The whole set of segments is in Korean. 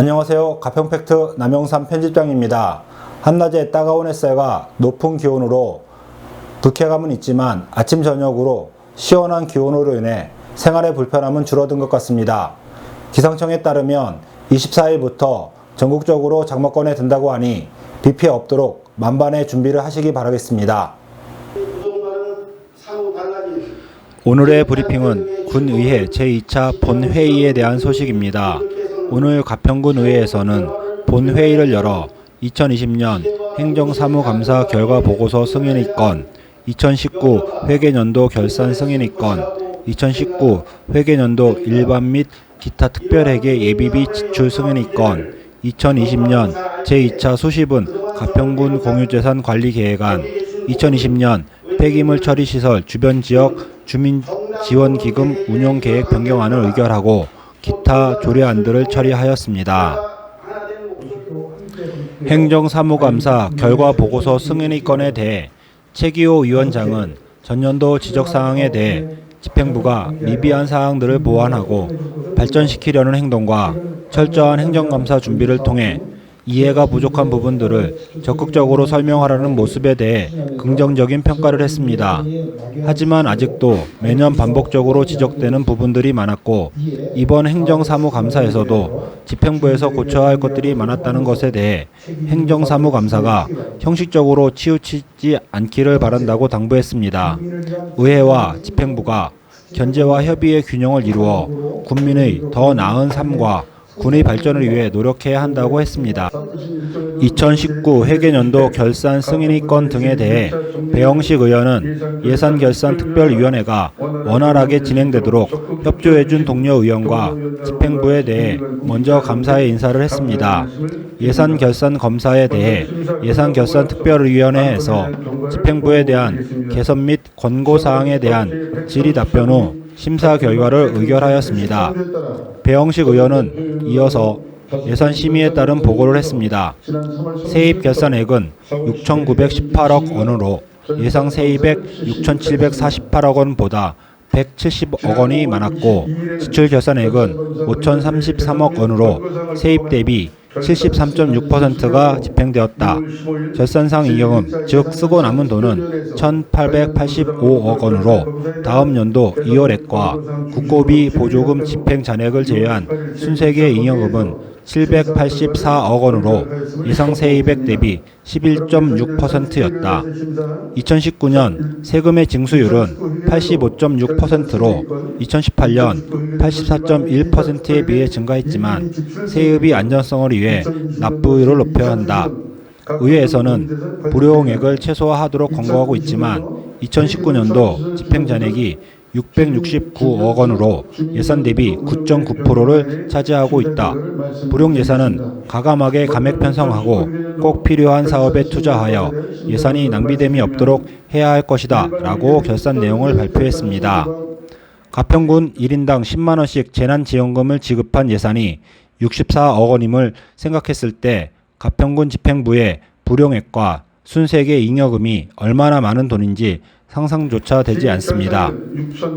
안녕하세요. 가평팩트 남영삼 편집장입니다. 한낮에 따가운 햇살과 높은 기온으로 불쾌감은 있지만 아침 저녁으로 시원한 기온으로 인해 생활의 불편함은 줄어든 것 같습니다. 기상청에 따르면 24일부터 전국적으로 장마권에 든다고 하니 비 피해 없도록 만반의 준비를 하시기 바라겠습니다. 오늘의 브리핑은 군의회 제2차 본회의에 대한 소식입니다. 오늘 가평군 의회에서는 본회의를 열어 2020년 행정사무감사 결과 보고서 승인의 건, 2019 회계년도 결산 승인의 건, 2019 회계년도 일반 및 기타 특별회계 예비비 지출 승인의 건, 2020년 제2차 수시분 가평군 공유재산 관리 계획안, 2020년 폐기물 처리 시설 주변 지역 주민 지원 기금 운영 계획 변경안을 의결하고 기타 조례안들을 처리하였습니다. 행정사무감사 결과 보고서 승인의 건에 대해 최기호 위원장은 전년도 지적 사항에 대해 집행부가 미비한 사항들을 보완하고 발전시키려는 행동과 철저한 행정감사 준비를 통해 이해가 부족한 부분들을 적극적으로 설명하라는 모습에 대해 긍정적인 평가를 했습니다. 하지만 아직도 매년 반복적으로 지적되는 부분들이 많았고 이번 행정사무감사에서도 집행부에서 고쳐야 할 것들이 많았다는 것에 대해 행정사무감사가 형식적으로 치우치지 않기를 바란다고 당부했습니다. 의회와 집행부가 견제와 협의의 균형을 이루어 국민의 더 나은 삶과 군의 발전을 위해 노력해야 한다고 했습니다. 2019 회계년도 결산 승인의 건 등에 대해 배영식 의원은 예산결산특별위원회가 원활하게 진행되도록 협조해준 동료 의원과 집행부에 대해 먼저 감사의 인사를 했습니다. 예산결산 검사에 대해 예산결산특별위원회에서 집행부에 대한 개선 및 권고사항에 대한 질의 답변 후 심사 결과를 의결하였습니다. 배영식 의원은 이어서 예산 심의에 따른 보고를 했습니다. 세입 결산액은 6,918억 원으로 예상 세입액 6,748억 원보다 170억 원이 많았고 지출 결산액은 5,033억 원으로 세입 대비 73.6%가 집행되었다. 결산상 잉여금, 즉 쓰고 남은 돈은 1,885억 원으로 다음 연도 2월액과 국고비 보조금 집행 잔액을 제외한 순세계 잉여금은 784억 원으로 예상 세입액 대비 11.6%였다. 2019년 세금의 징수율은 85.6%로 2018년 84.1%에 비해 증가했지만 세입의 안전성을 위해 납부율을 높여야 한다. 의회에서는 불용액을 최소화하도록 권고하고 있지만 2019년도 집행 잔액이 669억 원으로 예산 대비 9.9%를 차지하고 있다. 불용 예산은 가감하게 감액 편성하고 꼭 필요한 사업에 투자하여 예산이 낭비됨이 없도록 해야 할 것이다. 라고 결산 내용을 발표했습니다. 가평군 1인당 10만원씩 재난지원금을 지급한 예산이 64억 원임을 생각했을 때 가평군 집행부의 불용액과 순세계 잉여금이 얼마나 많은 돈인지 상상조차 되지 않습니다.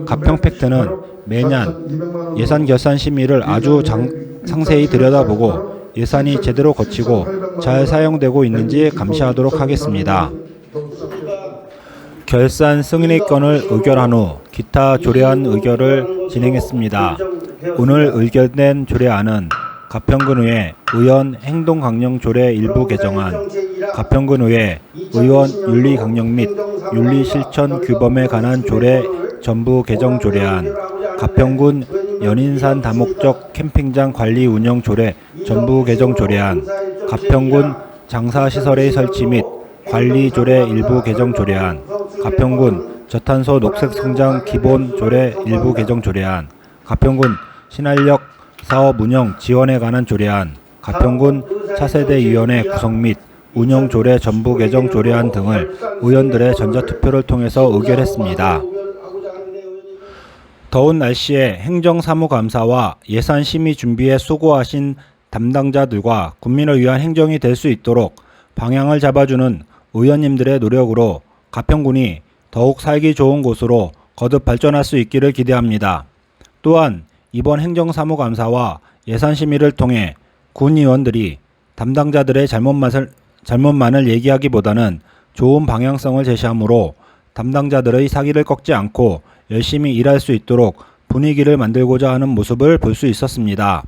가평 팩트는 매년 예산 결산 심의를 아주 장, 상세히 들여다보고 예산이 제대로 거치고 잘 사용되고 있는지 감시하도록 하겠습니다. 결산 승인의 건을 의결한 후 기타 조례안 의결을 진행했습니다. 오늘 의결된 조례안은 가평군의회 의원 행동강령 조례 일부 개정안, 가평군의회 의원 윤리 강령 및 윤리 실천 규범에 관한 조례 전부 개정 조례안, 가평군 연인산 다목적 캠핑장 관리 운영 조례 전부 개정 조례안, 가평군 장사시설의 설치 및 관리 조례 일부 개정 조례안, 가평군 저탄소 녹색 성장 기본 조례 일부 개정 조례안, 가평군 신한력 사업 운영 지원에 관한 조례안, 가평군 차세대위원회 구성 및 운영 조례 전부 개정 조례안 등을 의원들의 전자투표를 통해서 의결했습니다. 더운 날씨에 행정사무감사와 예산심의 준비에 수고하신 담당자들과 국민을 위한 행정이 될 수 있도록 방향을 잡아주는 의원님들의 노력으로 가평군이 더욱 살기 좋은 곳으로 거듭 발전할 수 있기를 기대합니다. 또한 이번 행정사무감사와 예산심의를 통해 군 의원들이 담당자들의 잘못만을, 잘못만을 얘기하기보다는 좋은 방향성을 제시하므로 담당자들의 사기를 꺾지 않고 열심히 일할 수 있도록 분위기를 만들고자 하는 모습을 볼 수 있었습니다.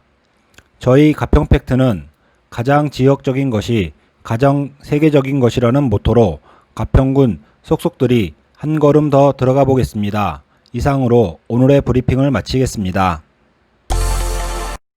저희 가평 팩트는 가장 지역적인 것이 가장 세계적인 것이라는 모토로 가평군 속속들이 한 걸음 더 들어가 보겠습니다. 이상으로 오늘의 브리핑을 마치겠습니다.